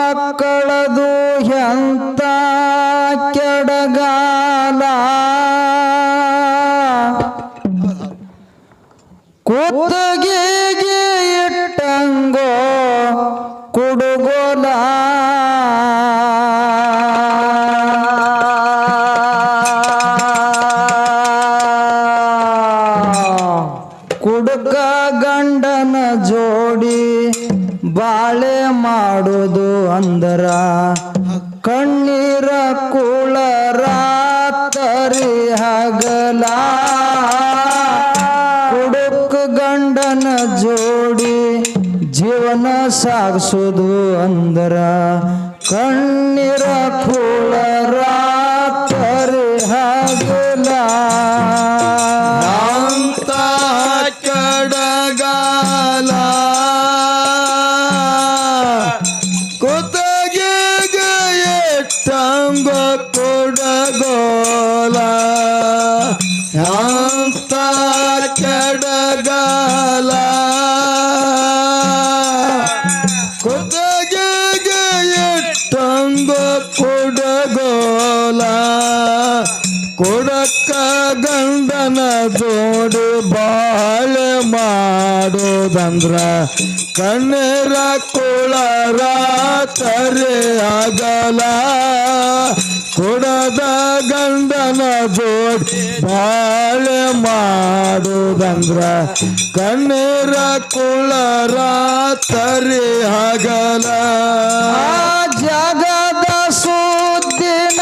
ಮಕ್ಕಳದು ಎಂತ ಕೆಡಗಾಲ? ಅಂದರ ಕಣ್ಣೀರ ರಾತರಿ ಹಗಲ. ಕುಡುಕ ಗಂಡನ ಜೋಡಿ ಜೀವನ ಸಾಗಿಸೋದು ಅಂದರ. ಕಣ್ಣೀರ ಕೂಳ ಬಂದ್ರ ಕಣ್ಣರ ಕೋಳರ ತರೆ ಆಗಲ. ಕೊಡದ ಗಂಡನ ಜೋಡಿ ಬಾಳೆ ಮಾಡುದಂದ್ರ ಕಣ್ಣರ ಕೋಳರ ತರೆ ಆಗಲ. ಜಗದ ಸುದ್ದಿನ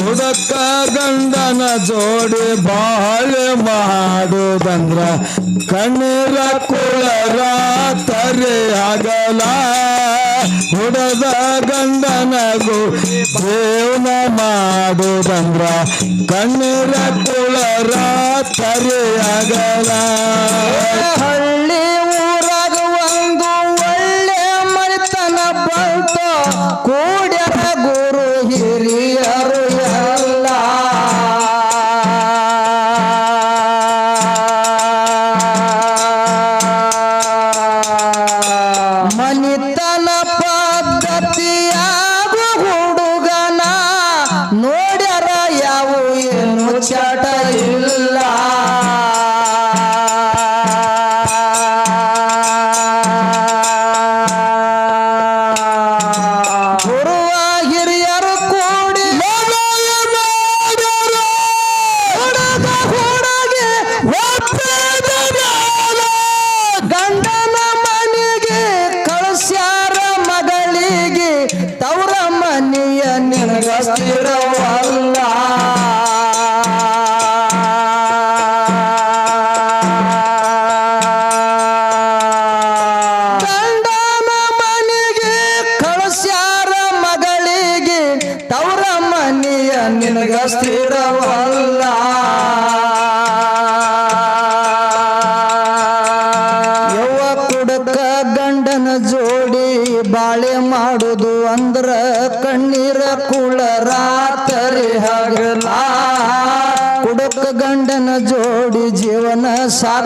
ಉದಕ್ಕ ಗಂಡನ ಜೋಡಿ ಬಾಳೆ ಮಾಡುದಂದ್ರ ಕಣ್ಣೀರ ಕುಳರ ತರೆಯಾಗಲ ಹುಡದ ಗಂಡನಗು ಜೀವನ ಮಾಡುದಂದ್ರ ಕಣ್ಣೀರ ಕುಳರ ತರೆಯಾಗಲ ಮುಚ್ಚಾಟ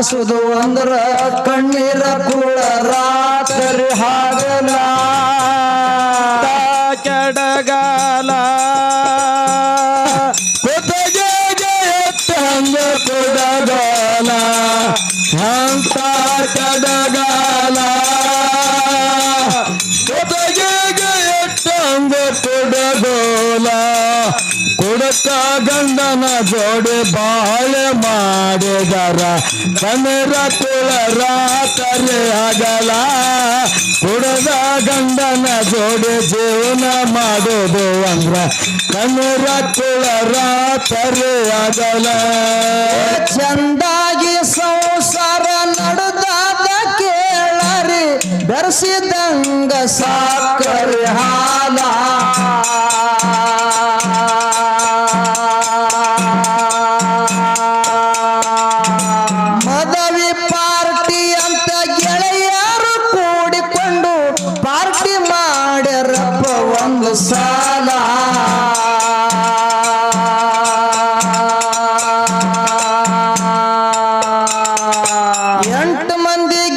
ಸಾಗಿಸುದು ಅಂದ್ರ ಕಣ್ಣೀರ ಕುಳ ರಾತ್ರಿ ಹಾಗಲ ಕೆಡಗಾಲ. ಕುತಗೆಗೆ ಎತ್ತಂಗ ಕುಡಗಾಲ. ಅಂತ ಕೆಡಗಾಲ. ಕುತಗೆಗೆ ಎತ್ತಂಗ ಕುಡಗೋಲ. ಕುಡಕ ಗಂಡನ ಜೋಡಿ ಬಾಳೆ ಮಾಡಿದರ ಕನರ ತುಳರ ತರೆ ಆಗಲ ಕುಡದ ಗಂಡನ ಜೋಡಿ ಜೀವನ ಮಾಡೋದು ಅಂದ್ರ ಕನರ ತುಳರ ತರೆ ಆಗಲ ಚಂದಾಗಿ ಸಂಸಾರ ನಡೆದಾದ ಕೇಳರಿ, ಬೆರೆಸಿದಂಗ ಸಾಕರಿ ಹಾಲ. ಎಂಟು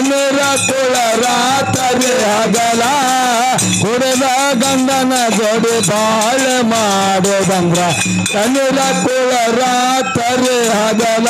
ಕಣ್ಣೀರ ಕುಳ ರಾತ್ರಿ ಹಗಲ ಕುಡದ ಗಂಗನ ಜೋಡಿ ಬಾಳೆ ಮಾಡುದಂದ್ರ ಅನುರ ಕುಳ ರಾತ್ರಿ ಹಗಲ.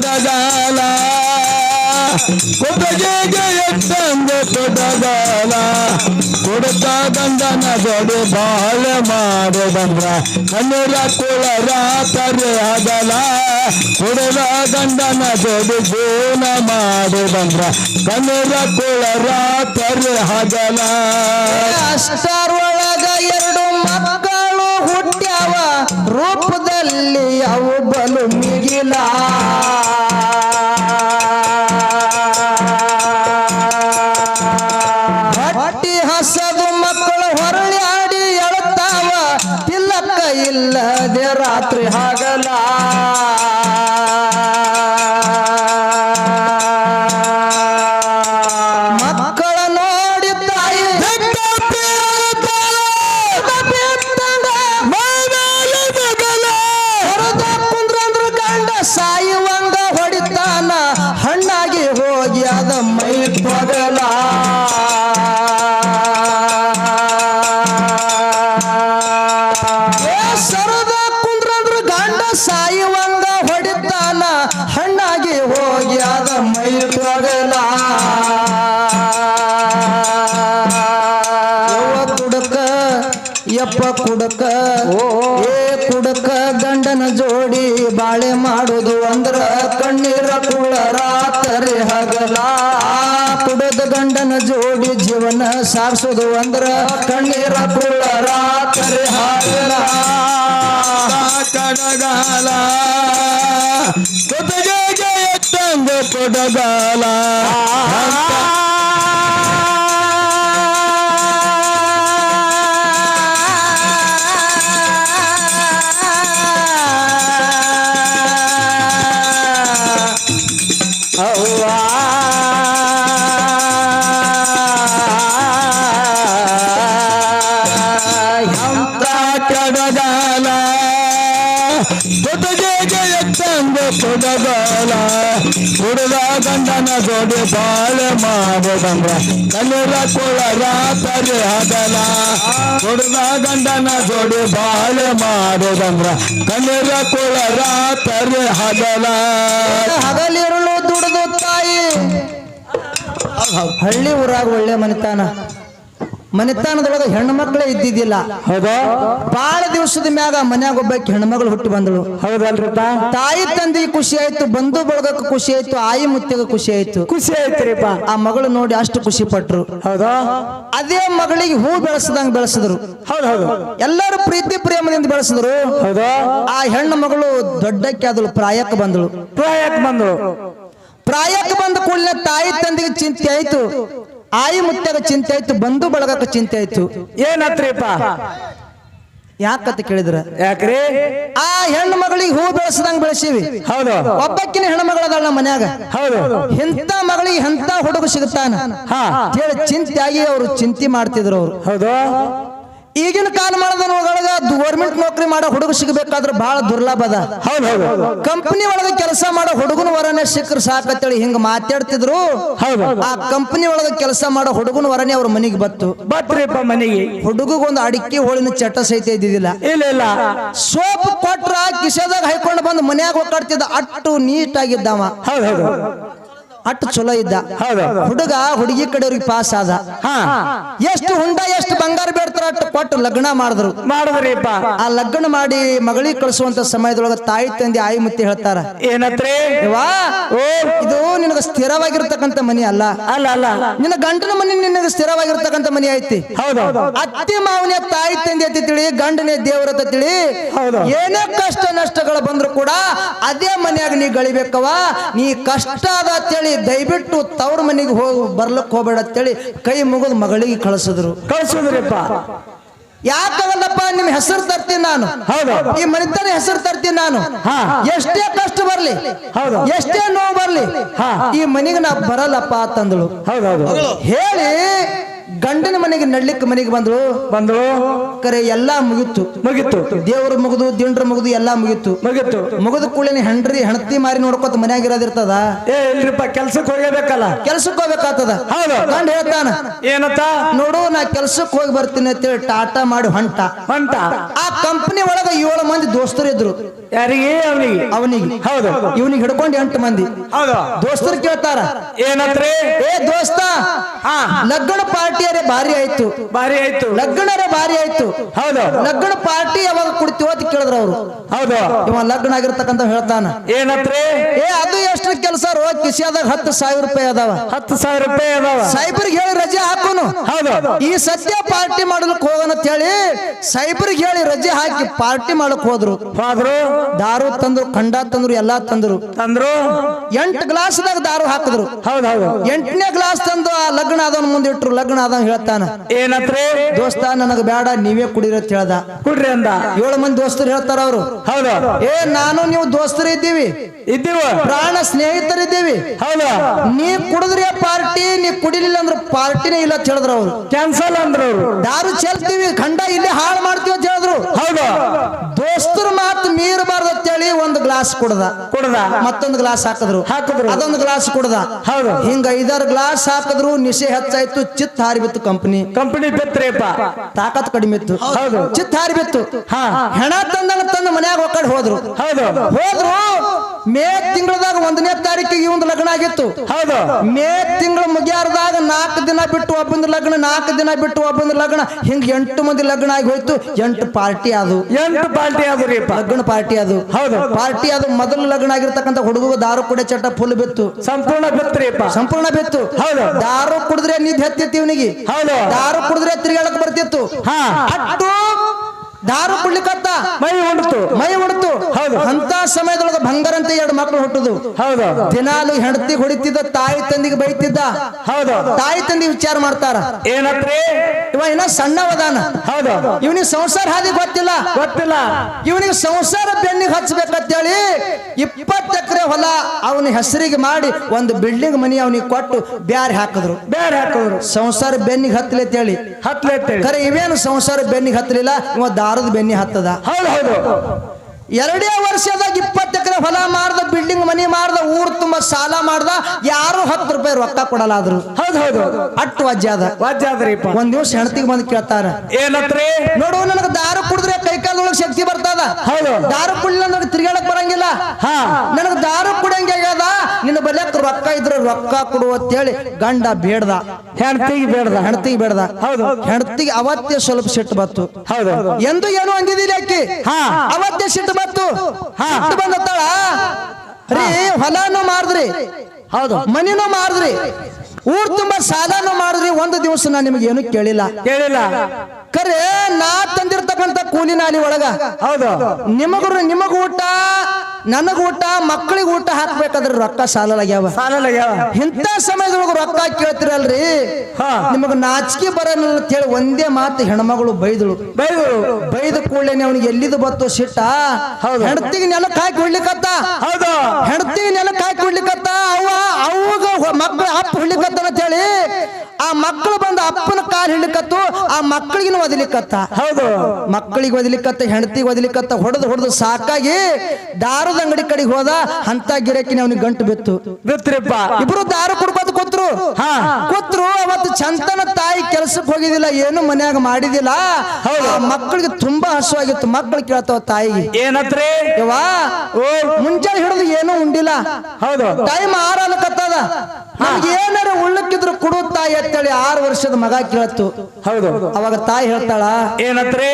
ಕಡಗಾಲ ಕೊಡಗೆಗೆ ಎತ್ತಂಗ ಕುಡಗೋಲ ಕುಡುಕ ಗಂಡನ ಜೋಡಿ ಬಾಳೆ ಮಾಡುದಂದ್ರ ಕಣ್ಣೀರ ಕೊಳರ ರಾತ್ರಿ ಹಗಲ ಕೊಡುವ ಗಂಡನ ಜೋನ ಜೀವನ ಮಾಡುದಂದ್ರ ಕಣ್ಣೂರ ಕುಳರ ತರೆ ಆಗಲ. ಎರಡು ಮಕ್ಕಳು ಹುಟ್ಟ್ಯಾವ. ರೂಪದಲ್ಲಿ ಅವು ಬಲು ಮಿಗಿಲ. ಕಡಗಾಲ ಕೊಡಗಾಲ ಕಣ್ಣೀರ ಕೊಳ ರಾತ್ರಿ ಹಗಲ. ಕುಡಿದ ಗಂಡನ ಜೋಡಿ ಬಾಳೆ ಮಾಡೋದಂದ್ರ. ಕಣ್ಣೀರ ಕೊಳ ರಾತ್ರಿ ಹಗಲ. ಹಗಲಿರುಳು ದುಡಿದು ತಾಯಿ. ಹಳ್ಳಿ ಊರಾಗ ಒಳ್ಳೆ ಮನಿತಾನ ಮನಿತಾನದೊಳಗ ಹೆಣ್ಣು ಮಕ್ಕಳೇ ಇದ್ದಿದ್ದಿಲ್ಲ. ಹೌದಾ? ಬಹಳ ದಿವಸದ ಮ್ಯಾಗ ಮನ್ಯಾಗ ಒಬ್ಬಾಕಿ ಹೆಣ್ಮಗಳು ಹುಟ್ಟಿ ಬಂದಳು. ಹೌದಲ್ರಿ ತಾಯಿ ತಂದೆಗೆ ಖುಷಿ ಆಯ್ತು ಬಂಧು ಬಳಗಕ್ಕೆ ಖುಷಿ ಆಯ್ತು ಆಯಿ ಮುತ್ತಿಗೆ ಖುಷಿ ಆಯ್ತು. ಖುಷಿ ಆಯ್ತ್ರಿಪ್ಪ. ಆ ಮಗಳು ನೋಡಿ ಅಷ್ಟು ಖುಷಿ ಪಟ್ರು. ಹೌದಾ? ಅದೇ ಮಗಳಿಗೆ ಹೂ ಬೆಳೆಸದಂಗ ಬೆಳೆಸಿದ್ರು. ಹೌದು ಹೌದು. ಎಲ್ಲರೂ ಪ್ರೀತಿ ಪ್ರೇಮದಿಂದ ಬೆಳೆಸಿದ್ರು. ಹೌದಾ? ಆ ಹೆಣ್ಣು ಮಗಳು ದೊಡ್ಡಕ್ಕೆ ಆದಳು ಪ್ರಾಯಕ್ಕೆ ಬಂದಳು. ಪ್ರಾಯಕ್ಕೆ ಬಂದಳು. ಪ್ರಾಯಕ್ಕೆ ಬಂದ ಕೂಡಲೇ ತಾಯಿ ತಂದೆಗೆ ಚಿಂತೆ ಆಯ್ತು. ಆಯಿ ಮುತ್ಯಾಗ ಚಿಂತೆ ಆಯ್ತು ಬಂಧು ಬಳಗಕ್ಕೆ ಚಿಂತೆ ಆಯ್ತು. ಏನತ್ರಿಪ್ಪ? ಯಾಕಂತ ಕೇಳಿದ್ರ? ಯಾಕ್ರಿ? ಆ ಹೆಣ್ಣು ಮಗಳಿಗೆ ಹೂ ಬೆಳೆಸದಂಗ ಬೆಳೆಸಿವಿ. ಹೌದು. ಒಬ್ಬಕ್ಕಿನ ಹೆಣ್ಣು ನಮ್ಮ ಮನ್ಯಾಗ. ಹೌದು. ಎಂತ ಮಗಳಿಗೆ ಎಂತ ಹುಡುಗ ಸಿಗುತ್ತಾನ? ಹಾ. ಹೇಳಿ ಚಿಂತೆ ಆಗಿ ಅವರು ಚಿಂತೆ ಮಾಡ್ತಿದ್ರು ಅವ್ರು. ಹೌದು. ಈಗಿನ ಕಾಲಮಾನದ ಒಳಗ ಗೌರ್ಮೆಂಟ್ ನೌಕರಿ ಮಾಡೋ ಹುಡುಗ ಸಿಗಬೇಕಾದ್ರೆ ಬಹಳ ದುರ್ಲಭ ಅದ. ಹೌದು ಹೌದು ಕಂಪನಿ ಒಳಗ ಕೆಲಸ ಮಾಡೋ ಹುಡುಗನ ವರನೇ ಸಿಕ್ಕರು ಸಾಕತ್ತೇಳಿ ಹಿಂಗ ಮಾತಾಡ್ತಿದ್ರು. ಹೌದು ಆ ಕಂಪನಿ ಒಳಗ ಕೆಲಸ ಮಾಡೋ ಹುಡುಗನ ವರನೆ ಅವ್ರ ಮನೆಗೆ ಬತ್ತು ಬತ್ರಿಪ್ಪ ಮನೆಗೆ. ಹುಡುಗಗೊಂದು ಅಡಿಕೆ ಹೋಳಿನ ಚಟ ಸಹಿತ ಇದ್ದಿದ್ದಿಲ್ಲ. ಇಲ್ಲ ಇಲ್ಲ. ಸೋಪ್ ಕೊಟ್ರ ಕಿಸೆದಾಗ ಹೈಕೊಂಡು ಬಂದು ಮನ್ಯಾಗ ಒಕ್ಕಾಡ್ತಿದ್ದ ಅಟ್ಟು ನೀಟ್ ಆಗಿದ್ದವ ಹೌದು ಚಲೋ ಇದ್ದ. ಹೌದು. ಹುಡುಗ ಹುಡುಗಿ ಕಡೆಯವ್ರಿಗೆ ಪಾಸ್ ಆದ. ಹಾ. ಎಷ್ಟು ಹುಂಡ ಎಷ್ಟು ಬಂಗಾರ ಬೇಡ್ತಾರ ಅಟ್ ಕೊಟ್ಟು ಲಗ್ನ ಮಾಡಿದ್ರು. ಮಾಡಿದ್ರಿಪ್ಪ ಆ ಲಗ್ನ ಮಾಡಿ ಮಗಳಿಗೆ ಕಳಿಸುವಂತ ಸಮಯದೊಳಗ ತಾಯಿ ತಂದೆ ಆಯಿ ಮುತ್ತಿ ಹೇಳ್ತಾರ. ಏನತ್ರಿ? ಓ. ಇದು ನಿನಗ ಸ್ಥಿರವಾಗಿರ್ತಕ್ಕಂಥ ಮನಿ ಅಲ್ಲ. ಅಲ್ಲ ಅಲ್ಲ. ನಿನ್ನ ಗಂಡನ ಮನಿ ನಿನಗ ಸ್ಥಿರವಾಗಿರ್ತಕ್ಕಂತ ಮನಿ ಐತಿ. ಅತ್ತಿ ಮಾವನ ತಾಯಿ ತಂದೆ ಅತಿ ತಿಳಿ ಗಂಡನೇ ದೇವರ ಅತ್ತ ತಿಳಿ ಹೌದು. ಏನೇ ಕಷ್ಟ ನಷ್ಟಗಳು ಬಂದ್ರು ಕೂಡ ಅದೇ ಮನೆಯಾಗ ನೀ ಗಳಿಬೇಕವ ನೀ ಕಷ್ಟ ಅದ ಅಂತೇಳಿ ದಯವಿಟ್ಟು ತವ್ರ ಮನೆಗೆ ಹೋಗಿ ಬರ್ಲಕ್ಕೆ ಹೋಗ್ಬೇಡ ಅಂತೇಳಿ ಕೈ ಮುಗಿದು ಮಗಳಿಗೆ ಕಳಿಸಿದ್ರು. ಕಳ್ಸುದ್ರಿಪ್ಪ. ಯಾಕವಲ್ಲಪ್ಪ ನಿಮ್ ಹೆಸರು ತರ್ತೀನಿ ನಾನು. ಹೌದು. ಈ ಮನಿತನ ಹೆಸರು ತರ್ತೀನಿ ನಾನು. ಹಾ. ಎಷ್ಟೇ ಕಷ್ಟ ಬರ್ಲಿ ಹೌದು. ಎಷ್ಟೇ ನೋವು ಬರ್ಲಿ ಹಾ. ಈ ಮನೆಗೆ ನಾ ಬರಲ್ಲಪ್ಪ ಅಂತಂದಳು. ಹೇಳಿ ಗಂಡನ ಮನೆಗೆ ನಡ್ಲಿಕ್ಕೆ ಮನೆಗೆ ಬಂದಳು? ಬಂದ್ರು ಕರೆ ಎಲ್ಲಾ ಮುಗಿತು ಮುಗಿತು ದೇವರು ಮುಗಿದು ದಿಂಡ್ರ ಮುಗಿದು ಎಲ್ಲಾ ಮುಗಿತ್ತು. ಮುಗಿತು ಮುಗಿದ ಕೂಡಲೇ ಹೆಂಡ್ರಿ ಹೆಂಡತಿ ಮಾರಿ ನೋಡ್ಕೊತ ಮನ್ಯಾಗ ಇರೋದಿರ್ತದ? ಏ ಇಲ್ರಿಪ್ಪ ಕೆಲ್ಸಕ್ಕೆ ಹೋಗಬೇಕಲ್ಲ ಕೆಲ್ಸಕ್ಕೆ ಹೋಗ್ಬೇಕಾಗ್ತದ? ಹೌದು. ಗಂಡ ಹೇಳ್ತಾನ. ಏನತ್ತ ನೋಡು ನಾ ಕೆಲ್ಸಕ್ಕೆ ಹೋಗಿ ಬರ್ತೀನಿ ಅಂತೇಳಿ ಟಾಟಾ ಮಾಡಿ ಹೊಂಟ. ಹೊಂಟ. ಆ ಕಂಪನಿ ಒಳಗ ಏಳು ಮಂದಿ ದೋಸ್ತರು ಇದ್ರು ಯಾರಿಗೆ? ಅವನಿಗೆ. ಅವನಿಗೆ. ಹೌದು. ಇವನಿಗೆ ಹಿಡ್ಕೊಂಡು ಎಂಟು ಮಂದಿ. ಹೌದು. ದೋಸ್ತರು ಕೇಳ್ತಾರ. ಏನತ್ರಿ? ಏ ದೋಸ್ತ. ಹಾ. ಲಗ್ನ ಪಾರ್ಟಿಯರೇ ಭಾರಿ ಆಯ್ತು. ಭಾರಿ ಆಯ್ತು. ಲಗ್ನರೇ ಭಾರಿ ಆಯ್ತು. ಹೌದು. ಲಗ್ನ ಪಾರ್ಟಿ ಯಾವಾಗ ಕುಡ್ತೀವೋ ಅಂತ ಕೇಳಿದ್ರ ಅವ್ರು. ಹೌದು. ಇವ ಲಗ್ನ ಆಗಿರ್ತಕ್ಕಂತ ಹೇಳ್ತಾನ. ಏನತ್ರಿ? ಏ ಅದು ಎಷ್ಟು ಕೆಲಸ ರೋ ಕಿಸಿಯಾದಾಗ ಹತ್ತು ಸಾವಿರ ರೂಪಾಯಿ ಅದಾವ. ಹತ್ತು ಸಾವಿರ ರೂಪಾಯಿ ಅದಾವ. ಸೈಬರ್ಗೆ ಹೇಳಿ ರಜೆ ಹಾಕೋನು. ಹೌದು. ಈ ಸತ್ಯ ಪಾರ್ಟಿ ಮಾಡಲಿಕ್ಕೆ ಹೋಗೋಣ ಅಂತ ಹೇಳಿ ಸೈಬರ್ಗೆ ಹೇಳಿ ರಜೆ ಹಾಕಿ ಪಾರ್ಟಿ ಮಾಡಕ್ ಹೋದ್ರು. ಹೋದ್ರು? ದಾರು ತಂದ್ರು ಖಂಡ ತಂದ್ರು ಎಲ್ಲಾ ತಂದ್ರು. ತಂದ್ರು. ಎಂಟು ಗ್ಲಾಸ್ದಾಗ ದಾರು ಹಾಕಿದ್ರು. ಹೌದೌದು ಹೌದು ಎಂಟನೇ ಗ್ಲಾಸ್ ತಂದು ಆ ಲಗ್ನ ಅದನ್ ಮುಂದೆ ಇಟ್ರು ಲಗ್ನ ಆದವ್ ಹೇಳ್ತಾನ. ಏನತ್ರಿ? ದೋಸ್ತ ನನಗ ಬೇಡ ನೀವೇ ಕುಡಿರತ್ ಹೇಳ್ದ. ಕುಡ್ರಿ ಅಂದ. ಏಳು ಮಂದಿ ದೋಸ್ತರು ಹೇಳ್ತಾರ ಅವ್ರು. ಹೌದು. ಏ ನಾನು ನೀವು ದೋಸ್ತರು ಇದ್ದೀವಿ. ಇದ್ದೀವ? ಪ್ರಾಣ ಸ್ನೇಹಿತರಿದ್ದೀವಿ ಹೌದು. ನೀ ಕುಡಿದ್ರಿ ಪಾರ್ಟಿ ನೀ ಕುಡಿಲಿಲ್ಲ ಅಂದ್ರೆ ಪಾರ್ಟಿನೇ ಇಲ್ಲ ಅಂತ ಹೇಳಿದ್ರು ಅವ್ರು. ಕ್ಯಾನ್ಸಲ್ ಅಂದ್ರು ಅವ್ರು. ದಾರು ಚೆಲ್ತೀವಿ ಖಂಡ ಇಲ್ಲೇ ಹಾಳು ಮಾಡ್ತೀವಿ ಅಂತ ಹೇಳಿದ್ರು. ಹೌದು. ದೋಸ್ತರ ಮಾತು ಮೀರಬಾರ್ದು ಅಂತೇಳಿ ಒಂದು ಗ್ಲಾಸ್ ಕುಡ್ದ. ಕುಡ್ದ. ಮತ್ತೊಂದು ಗ್ಲಾಸ್ ಹಾಕಿದ್ರು. ಹಾಕಿದ್ರು. ಅದೊಂದು ಗ್ಲಾಸ್ ಕುಡ್ದ. ಹೌದು. ಹಿಂಗ ಐದಾರು ಗ್ಲಾಸ್ ಹಾಕಿದ್ರು ನಿಶೆ ಹೆಚ್ಚಾಯ್ತು ಚಿತ್ ಹಾರಿಬಿತ್ತು ಕಂಪನಿ. ಕಂಪನಿ ಬಿತ್ತರೇಪ ತಾಕತ್ ಕಡಿಮೆ ಇತ್ತು. ಹೌದು. ಚಿತ್ ಹಾರಿಬಿತ್ತು ಹಾ. ಹೆಣ ತಂದ ತಂದ ಮನ್ಯಾಗ ಒಕ್ಕಡೆ ಹೋದ್ರು. ಹೌದು. ಹೋದ್ರು. ಮೇ ತಿಂಗಳದಾಗ ಒಂದನೇ ತಾರೀಕಿಗೆ ಒಂದು ಲಗ್ನ ಆಗಿತ್ತು. ಹೌದು. ಮೇ ತಿಂಗಳ ಮುಗಿಯಾರದಾಗ ನಾಲ್ಕು ದಿನ ಬಿಟ್ಟು ಒಬ್ಬಂದ ಲಗ್ನ ನಾಲ್ಕು ದಿನ ಬಿಟ್ಟು ಒಬ್ಬಂದ ಲಗ್ನ. ಹಿಂಗ ಎಂಟು ಮಂದಿ ಲಗ್ನ ಆಗಿ ಹೋಯ್ತು. ಎಂಟು ಪಾರ್ಟಿ ಅದು. ಎಂಟು ಪಾರ್ಟಿ ಆದ್ರಿಪ್ಪ ಲಗ್ನ ಪಾರ್ಟಿ ಅದು. ಹೌದು. ಪಾರ್ಟಿ ಅದು ಮೊದಲು ಲಗ್ನ ಆಗಿರ್ತಕ್ಕಂಥ ಹುಡುಗ ದಾರು ಕುಡೆ ಚಟ ಫುಲ್ ಬಿತ್ತು. ಸಂಪೂರ್ಣ ಬಿತ್ರಿಪ್ಪ ಸಂಪೂರ್ಣ ಬಿತ್ತು. ಹೌದು. ದಾರು ಕುಡಿದ್ರೆ ನಿಧಿ ಹತ್ತಿತ್ತು ಇವನಿಗೆ. ಹೌದು. ದಾರು ಕುಡಿದ್ರೆ ತಿರುಗಾಳಕ್ ಬರ್ತಿತ್ತು. ಹಾ. ದಾರು ಕುಡ್ಲಿಕ್ಕತ್ತ ಮೈ ಹೊಡ್ತು ಮೈ ಹೊಡ್ತು ಹೌದು. ಅಂತ ಸಮಯದೊಳಗೆ ಬಂಗಾರಂತ ಎರಡು ಮಕ್ಕಳು ಹುಟ್ಟುದು. ಹೌದು. ದಿನಾಲು ಹೆಂಡತಿ ಹೊಡಿತಿದ್ದ ತಾಯಿ ತಂದಿಗೆ ಬೈತಿದ್ದ. ಹೌದು. ತಾಯಿ ತಂದಿ ವಿಚಾರ ಮಾಡ್ತಾರ. ಏನತ್ರಿ? ಇವ ಇನ್ನ ಸಣ್ಣವದಾನ. ಹೌದು. ಇವನಿಗೆ ಸಂಸಾರ ಹಾದಿ ಗೊತ್ತಿಲ್ಲ. ಗೊತ್ತಿಲ್ಲ. ಇವನಿಗೆ ಸಂಸಾರ ಬೆನ್ನಿಗೆ ಹಚ್ಚಬೇಕಂತೇಳಿ ಇಪ್ಪತ್ತು ಎಕರೆ ಹೊಲ ಅವನ ಹೆಸರಿಗೆ ಮಾಡಿ ಒಂದು ಬಿಲ್ಡಿಂಗ್ ಮನಿ ಅವನಿಗೆ ಕೊಟ್ಟು ಬ್ಯಾರೆ ಹಾಕಿದ್ರು. ಬೇರೆ ಹಾಕಿದ್ರು. ಸಂಸಾರ ಬೆನ್ನಿಗೆ ಹತ್ತಲಿ ಅಂತೇಳಿ. ಹತ್ಲೆ ಕರೆ ಖರೆ ಇವೇನು ಸಂಸಾರ ಬೆನ್ನಿಗೆ ಹತ್ತಲಿಲ್ಲ? ಇವ ದಾರದ ಬೆನ್ನಿ ಹತ್ತದ. ಹೌದು ಹೌದು. ಎರಡೇ ವರ್ಷದಾಗ ಇಪ್ಪತ್ತು ಎಕರೆ ಹೊಲ ಮಾರ್ದ ಬಿಲ್ಡಿಂಗ್ ಮನಿ ಮಾರ್ದ ಊರ್ ತುಂಬಾ ಸಾಲ ಮಾಡ್ದ ಯಾರು ಹತ್ತು ರೂಪಾಯಿ ರೊಕ್ಕ ಕೊಡಲಾದ್ರು. ಆದ್ರು ಹೌದು ಹೌದು. ಅಟ್ಟು ವಜ್ಜಾದ ವಜ್ಜಾದ್ರಿ ಒಂದ್ ದಿವಸ ಹೆಣ್ತಿಗೆ ಬಂದು ಕೇಳ್ತಾರ. ಏನತ್ರಿ? ನೋಡು ನನಗೆ ದಾರು ಕುಡಿದ್ರೆ ಕೈಕಾಲೊಳಗೆ ಶಕ್ತಿ ಬರ್ತದ? ಹೌದು. ದಾರು ಕುಡಿಲ್ಲ ನನಗೆ ತಿರ್ಗಾಡಕ್ ಬರಂಗಿಲ್ಲ. ಹಾ. ನನಗೆ ದಾರು ಕುಡಿಯಂಗೆ ಆಗ್ಯದ. ನಿನ್ನ ಬಲ್ಯಾಕ ರೊಕ್ಕ ಇದ್ರೆ ರೊಕ್ಕ ಕೊಡು ಅಂತೇಳಿ ಗಂಡ ಬೇಡ್ದ. ಹೆಣ್ತಿಗೆ ಬೇಡ್ದ. ಹೆಣ್ತಿಗೆ ಬೇಡ್ದ. ಹೌದು. ಹೆಣ್ತಿಗೆ ಅವತ್ತೇ ಸ್ವಲ್ಪ ಸಿಟ್ಟು ಬತ್ತು ಹೌದು. ಎಂದು ಏನು ಅಂದಿದ್ದೀರಿ ಅಕ್ಕಿ ಹಾ. ಅವತ್ತೇ ಸಿಟ್ಟು ಬತ್ತು ಹಾ. ಬಂದತ್ತಾಳ? ರೀ ಹೊಲನು ಮಾರಿದ್ರಿ. ಹೌದು. ಮನಿನೂ ಮಾರಿದ್ರಿ. ಊರ್ ತುಂಬಾ ಸಾಲನು ಮಾಡಿದ್ರಿ ಒಂದು ದಿವಸ ನಾನು ನಿಮ್ಗೆ ಏನು ಕೇಳಿಲ್ಲ. ಕೇಳಿಲ್ಲ. ಕರೆ ನಾ ತಂದಿರ್ತಕ್ಕಂಥ ಕೂಲಿ ನಾಲಿ ಒಳಗ? ಹೌದು. ನಿಮಗೂ ನಿಮಗ ಊಟ ನನಗ ಊಟ ಮಕ್ಕಳಿಗೆ ಊಟ ಹಾಕ್ಬೇಕಾದ್ರೆ ರೊಕ್ಕ ಸಾಲಲಾಗ್ಯಾವ? ಸಾಲಲಾಗ್ಯಾವ. ಇಂಥ ಸಮಯದೊಳಗ ರೊಕ್ಕ ಕೇಳ್ತಿರಲ್ರಿ? ಹಾ. ನಿಮಗ ನಾಚಿಕೆ ಬರಲ್ಲ ಅಂತ ಹೇಳಿ ಒಂದೇ ಮಾತು ಹೆಣ್ಮಗಳು ಬೈದಳು. ಬೈದು ಬೈದ ಕೂಡಲೇ ಅವನಿಗೆ ಎಲ್ಲಿದು ಬತ್ತು ಸಿಟ್ಟ? ಹೌದು. ಹೆಂಡತಿಗೆ ನೆಲಕ್ಕೆ ಹಾಕಿ ಹೊಡ್ಲಿಕ್ಕತ್ತ ಹೌದು. ಹೆಂಡತಿಗೆ ನೆಲಕ್ಕೆ ಹಾಕಿ ಹೊಡ್ಲಿಕ್ಕತ್ತ ಅವ ಅವಾಗ ಮಕ್ಕಳು ಅಪ್ಪ ಹೊಡ್ಲಿಕ್ಕತ್ತ ಅಂತ ಹೇಳಿ ಆ ಮಕ್ಕಳು ಬಂದು ಅಪ್ಪನ ಕಾಲು ಹಿಡ್ಲಿಕತ್ತು ಆ ಮಕ್ಕಳಿಗೆ ಒದಲಿಕ್ಕತ್ತ ಹೌದು. ಮಕ್ಕಳಿಗೆ ಒದಲಿಕತ್ತ ಹೆಂಡತಿಗೆ ಒದಲಿಕತ್ತ ಹೊಡೆದು ಹೊಡೆದು ಸಾಕಾಗಿ ದಾರದ ಅಂಗಡಿ ಕಡೆಗೆ ಹೋದ ಅಂತ ಗಿರಕಿನ ಅವನಿಗೆ ಗಂಟು ಬಿತ್ತು. ಬಿತ್ತರಿಪ್ಪ. ಇಬ್ರು ದಾರು ಕುಡ್ಕೋತ ಕೂತ್ರು. ಹಾ. ಕೂತ್ರು ಅವತ್ತು ಚಂತನ ತಾಯಿ ಕೆಲಸಕ್ಕೆ ಹೋಗಿದಿಲ್ಲ ಏನು ಮನ್ಯಾಗ ಮಾಡಿದಿಲ್ಲ ಹೌದು. ಮಕ್ಕಳಿಗೆ ತುಂಬಾ ಹಸುವಾಗಿತ್ತು. ಮಕ್ಕಳು ಕೇಳ್ತಾವ ತಾಯಿಗೆ. ಏನತ್ರಿ? ಮುಂಜಾನೆ ಹಿಡಿದು ಏನೂ ಉಂಡಿಲ್ಲ. ಹೌದು. ಟೈಮ್ ಆರಲಕತ್ತದ ಏನಾರ ಉಳ್ಳಕ್ಕಿದ್ರು ಕೊಡು ತಾಯಿ ಅಂತೇಳಿ ಆರು ವರ್ಷದ ಮಗ ಕೇಳತ್ತು ಹೌದು. ಅವಾಗ ತಾಯಿ ಹೇಳ್ತಾಳ ಏನತ್ರಿ?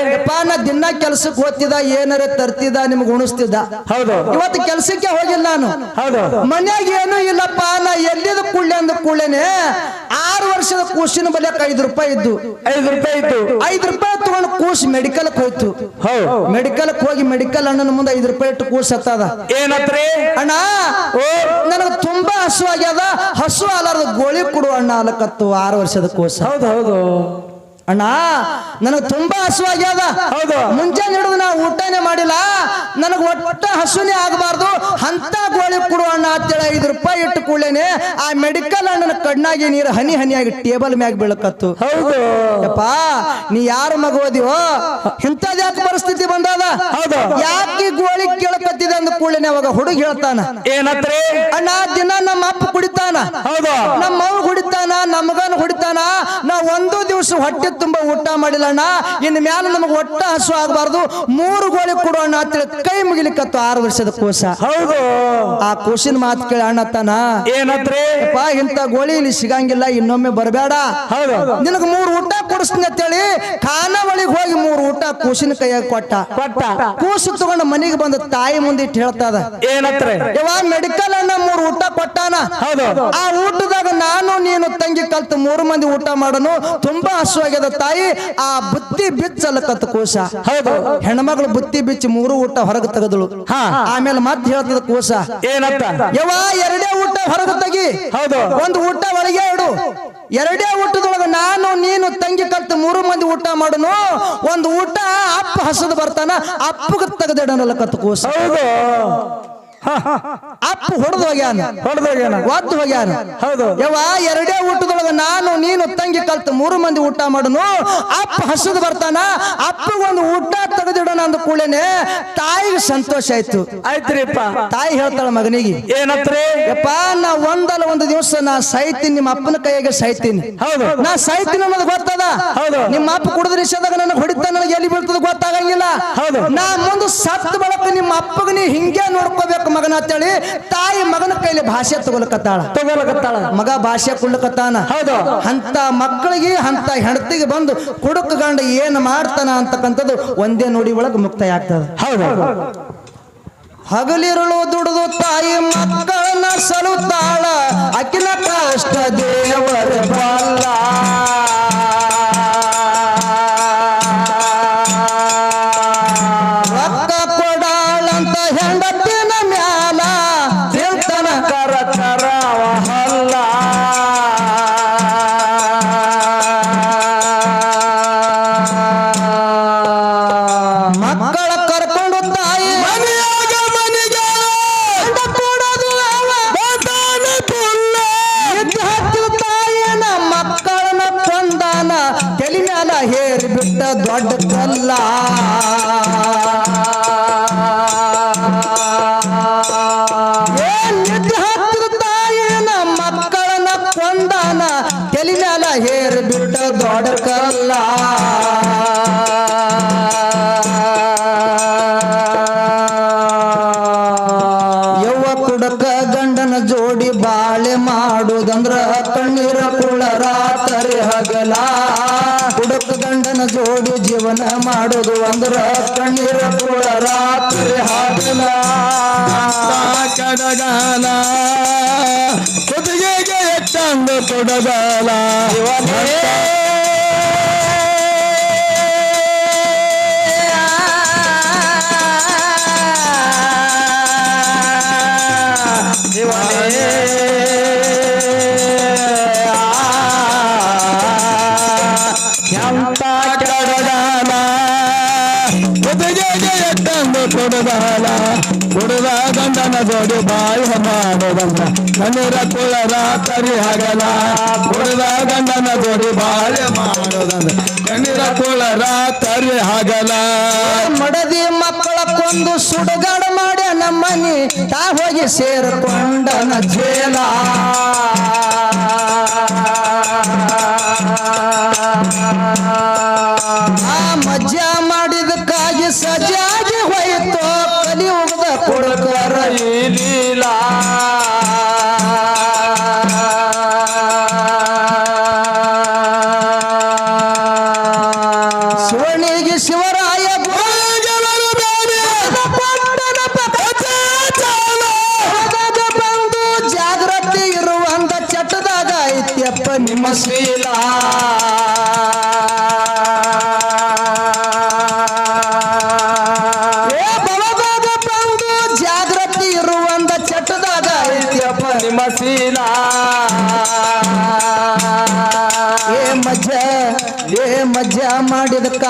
ನಾ ದಿನ ಕೆಲ್ಸಕ್ಕೆ ಹೋಗ್ತಿದ್ದ ಏನಾರ ತರ್ತಿದ ನಿಮ್ಗೆ ಉಣಿಸ್ತಿದ್ದ. ಹೌದು. ಇವತ್ತು ಕೆಲ್ಸಕ್ಕೆ ಹೋಗಿಲ್ಲ ನಾನು. ಹೌದು. ಮನ್ಯಾಗ ಏನೂ ಇಲ್ಲಪ್ಪ ನಾ ಎಲ್ಲಿದ ಕೂಡ್ಲೆ ಅಂದ ಕೂಡ್ಲೇನೆ ಆರು ವರ್ಷದ ಕೂಸಿನ ಬಲ್ಯಕ್ ಐದು ರೂಪಾಯಿ ಇದ್ದು. ಐದು ರೂಪಾಯಿ ಇತ್ತು ಐದು ರೂಪಾಯಿ ತಗೊಂಡು ಕೂಸ್ ಮೆಡಿಕಲ್ ಹೋಯ್ತು. ಹೌದು. ಮೆಡಿಕಲ್ಕ್ ಹೋಗಿ ಮೆಡಿಕಲ್ ಅಣ್ಣನ ಮುಂದೆ ಐದು ರೂಪಾಯಿ ಇಟ್ಟು ಕೂಸ್ ಹತ್ತದ. ಏನತ್ರಿ? ಅಣ್ಣ ಓ. ನನಗೆ ತುಂಬಾ ಹಸು ಆಗ್ಯದ ಹಸು ಅಲಾರ್ದ ಗೋಳಿ ಕೊಡು ಅಣ್ಣ ಅಲಕತ್ತು ಆರು ವರ್ಷದ ಕೋಸ. ಹೌದು ಹೌದು. ಅಣ್ಣ ನನಗೆ ತುಂಬಾ ಹಸುವಾಗ್ಯದ. ಹೌದು. ಮುಂಜಾನೆ ಹಿಡಿದು ನಾ ಊಟನೇ ಮಾಡಿಲ್ಲ. ನನಗೆ ಒಟ್ಟ ಹಸುನೇ ಆಗಬಾರ್ದು. ಅಂತ ಗೋಳಿ ಕೊಡು ಅಣ್ಣ ಅಂತೇಳಿ ಐದು ರೂಪಾಯಿ ಇಟ್ಟು ಕೂಡಲೇನೆ ಆ ಮೆಡಿಕಲ್ ಅಣ್ಣನ ಕಣ್ಣಾಗಿ ನೀರು ಹನಿ ಹನಿಯಾಗಿ ಟೇಬಲ್ ಮ್ಯಾಗ ಬೀಳಕತ್ತು. ಹೌದು. ಯಪ್ಪ ನೀ ಯಾರ ಮಗ ಓದಿವೋ ಇಂಥದ್ ಯಾಕೆ ಪರಿಸ್ಥಿತಿ ಬಂದದ? ಹೌದು. ಯಾಕೆ ಗೋಳಿ ಕೇಳಕತ್ತಿದೆ ಅಂದ ಕೂಡಲೇನೆ ಅವಾಗ ಹುಡುಗ ಹೇಳ್ತಾನ. ಏನತ್ರಿ? ಅಣ್ಣ ದಿನ ನಮ್ಮ ಅಪ್ಪ ಕುಡಿತಾನ. ಹೌದು. ನಮ್ಮ ಅವ್ವ ಕುಡಿತಾನ ನಮಗನ್ ಕುಡಿತಾನ. ನಾ ಒಂದು ದಿವಸ ಹೊಟ್ಟೆ ತುಂಬಾ ಊಟ ಮಾಡಿಲ್ಲ ಅಣ್ಣ. ಇನ್ ಮ್ಯಾಲ ನಮಗ್ ಒಟ್ಟ ಹಸು ಆಗಬಾರ್ದು. ಮೂರು ಗೋಳಿ ಕೊಡೋಣ ಅಂತೇಳಿ ಕೈ ಮುಗಿಲಿಕತ್ತು ಆರು ವರ್ಷದ ಕೋಶ. ಹೌದು. ಆ ಕೂಸಿನ ಮಾತ್ ಕೇಳಿ ಅಣ್ಣ ತಾನ ಏನತ್ರಿ? ಪಾ ಇಂಥ ಗೋಳಿ ಇಲ್ಲಿ ಸಿಗಂಗಿಲ್ಲ ಇನ್ನೊಮ್ಮೆ ಬರಬೇಡ. ಹೌದು. ನಿನಗ ಮೂರು ಊಟ ಕೊಡಿಸ್ತೀನಿ ಅಂತೇಳಿ ಖಾನಾವಳಿಗೆ ಹೋಗಿ ಮೂರು ಊಟ ಕೂಸಿನ ಕೈಯಾಗ ಕೊಟ್ಟ. ಕೊಟ್ಟ. ಕೂಸು ತಗೊಂಡು ಮನೆಗೆ ಬಂದ ತಾಯಿ ಮುಂದೆ ಇಟ್ಟು ಹೇಳ್ತದ. ಏನತ್ರೆ? ಇವಾಗ ಮೆಡಿಕಲ್ ಅನ್ನ ಮೂರು ಊಟ ಕೊಟ್ಟಾನ? ಹೌದು. ಆ ಊಟದಾಗ ನಾನು ನೀನು ತಂಗಿ ಕಲ್ತು ಮೂರು ಮಂದಿ ಊಟ ಮಾಡೋನು ತುಂಬಾ ಹಸುವಾಗ್ಯದ ತಾಯಿ ಆ ಬುತ್ತಿ ಬಿಚ್ಚಲಕತ್ತ ಕೋಶ ಹೌದು. ಹೆಣ್ಮಗಳು ಬುತ್ತಿ ಬಿಚ್ಚಿ ಮೂರು ಊಟ ಹೊರಗೆ ತೆಗೆದಳು. ಹಾ. ಆಮೇಲೆ ಮತ್ತೆ ಹೇಳ್ತದ ಕೋಶ ಏನಪ್ಪ? ಯವ ಎರಡೇ ಊಟ ಹೊರಗೆ ತೆಗಿ. ಹೌದು. ಒಂದು ಊಟ ಒಳಗೆ ಇಡು. ಎರಡೇ ಊಟದೊಳಗ ನಾನು ನೀನು ತಂಗಿ ಕಲ್ತು ಮೂರು ಮಂದಿ ಊಟ ಮಾಡೋನು. ಒಂದು ಊಟ ಅಪ್ಪ ಹಸದು ಬರ್ತಾನ ಅಪ್ಪಗ ಕತ್ತು ಕೋಶ ಹೌದು. ಅಪ್ಪ ಹೊಡೆದು ಹೋಗ್ಯಾನ. ಹೊಡೆದೋಗ್ಯಾನ ಒದ್ದು ಹೋಗ್ಯಾನ. ಹೌದು. ಯವ್ವ ಎರಡೇ ಊಟದೊಳಗ ನಾನು ನೀನು ತಂಗಿ ಕಲ್ತು ಮೂರು ಮಂದಿ ಊಟ ಮಾಡನು. ಅಪ್ಪ ಹಸುದು ಬರ್ತಾನ. ಅಪ್ಪಗೊಂದು ಊಟ ತೆಗೆದಿಡೋಣ ಅಂದ ಕೂಡಲೇನೆ ತಾಯಿಗೆ ಸಂತೋಷ ಆಯ್ತು. ಆಯ್ತ್ರಿಪ್ಪ. ತಾಯಿ ಹೇಳ್ತಾಳ ಮಗನಿಗೆ. ಏನತ್ರಿ? ಯಪ್ಪ ದಿವಸ ನಾ ಸಾಯ್ತೀನಿ ನಿಮ್ಮ ಅಪ್ಪನ ಕೈಯಾಗೆ ಸಾಯ್ತೀನಿ. ಹೌದು. ನಾ ಸಾಯ್ತೀನಿ ಅನ್ನೋದು ಗೊತ್ತದ? ಹೌದು. ನಿಮ್ಮ ಅಪ್ಪ ಕುಡಿದ ನಿಷೇಧಾಗ ನನಗೆ ಹೊಡಿತ ನನಗೆ ಎಲ್ಲಿ ಬೀಳ್ತದ ಗೊತ್ತಾಗಂಗಿಲ್ಲ. ಹೌದು. ನಾ ಮುಂದೆ ಸತ್ತ ಬಳಕ ನಿಮ್ಮ ಅಪ್ಪಗ ನೀ ಹಿಂಗೆ ನೋಡ್ಕೋಬೇಕು ಮಗನ ಅಂತೇಳಿ ತಾಯಿ ಮಗನ ಕೈಲಿ ಭಾಷೆ ತಗೊಲಕತ್ತಾಳ. ತಗೊಳಕತ್ತಾಳ ಮಗ ಭಾಷೆ ಕುಳ್ಳಕತ್ತಾನ ಹೌದು. ಅಂತ ಮಕ್ಕಳಿಗೆ ಅಂತ ಹೆಂಡತಿಗೆ ಬಂದು ಕುಡುಕ ಗಂಡ ಏನ್ ಮಾಡ್ತಾನ ಅಂತಕ್ಕಂಥದ್ದು ಒಂದೇ ನೋಡಿ ಒಳಗೆ ಮುಕ್ತಾಯ ಆಗ್ತದ. ಹೌದು. ಹಗಲಿರುಳು ದುಡಿದು ತಾಯಿ ಮಕ್ಕಳನ್ನ ಸಲುತ್ತಾಳ. ಅಕಿನ ಕಷ್ಟ ದೇವರ ಬಲ್ಲ ರಾತ್ರಿ ಹುಡುಕ ಗಂಡನ ಜೋಡಿ ಜೀವನ ಮಾಡೋದು ಅಂದ್ರ ಕಣ್ಣೀರ ಕೂಡ ರಾತ್ರಿ ಹಾಗಲ. ಕಡಗಾಲ. ಕುದಿಗೆಗೆ ಎಟ್ಟಂದು ಕೊಡಗಾಲ. ಎಟ್ಟಂದು ಕೊಡುವ ಗಂಡನ ಜೋಡಿ ಬಾಯಿ ಮಾಡೋದಂತ ಕಣ್ಣೀರ ಕುಳ ರಾತ್ರಿ ಹಗಲ, ಕೊಡುವ ಗಂಡನ ಜೋಡಿ ಬಾಳೆ ಮಾಡೋದಂತ ಕಣ್ಣೀರ ಕುಳ ರಾತ್ರಿ ಹಗಲ. ಮಡದಿ ಮಕ್ಕಳ ಕೊಂದು ಸುಡುಗಾಡು ಮಾಡಿ ನಮ್ಮನಿ, ತಾ ಹೋಗಿ ಸೇರಿಕೊಂಡನ ಜೇಲ.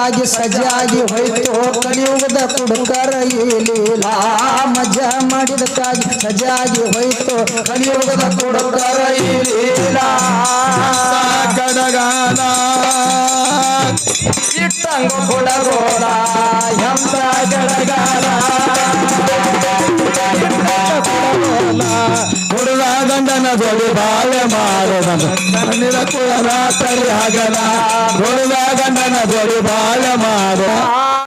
ಮಾಡಿದಕ್ಕಾಗಿ ಸಜಾಗಿ ಹೋಯ್ತು ಕಲಿಯುಗದ ಕುಡುಕರ ಏಲಿಲ್ಲ ಮಜ್ಜ ಮಾಡಿದಕ್ಕಾಗಿ ಸಜಾಗಿ ಹೋಯ್ತು ಕಲಿಯುಗದ ಕುಡುಕರ ಏಲಿಲ್ಲ ಗಡಗಾಲ ಇಟ್ಟಂಗ ಕೊಡಗೋಲ ಎಂತ ಗಡಗಾಲ ಹುಡುಗ ಗಂಡನ ಜೋಡಿ ಬಾಳೆ ಮಾಡೋದನ್ನು ಕಣ್ಣಿನ ಕುಳ ರಾತ್ರಿ ಹಗಲ ಹುಡುಗ ಗಂಡನ ಜೋಡಿ ಬಾಳೆ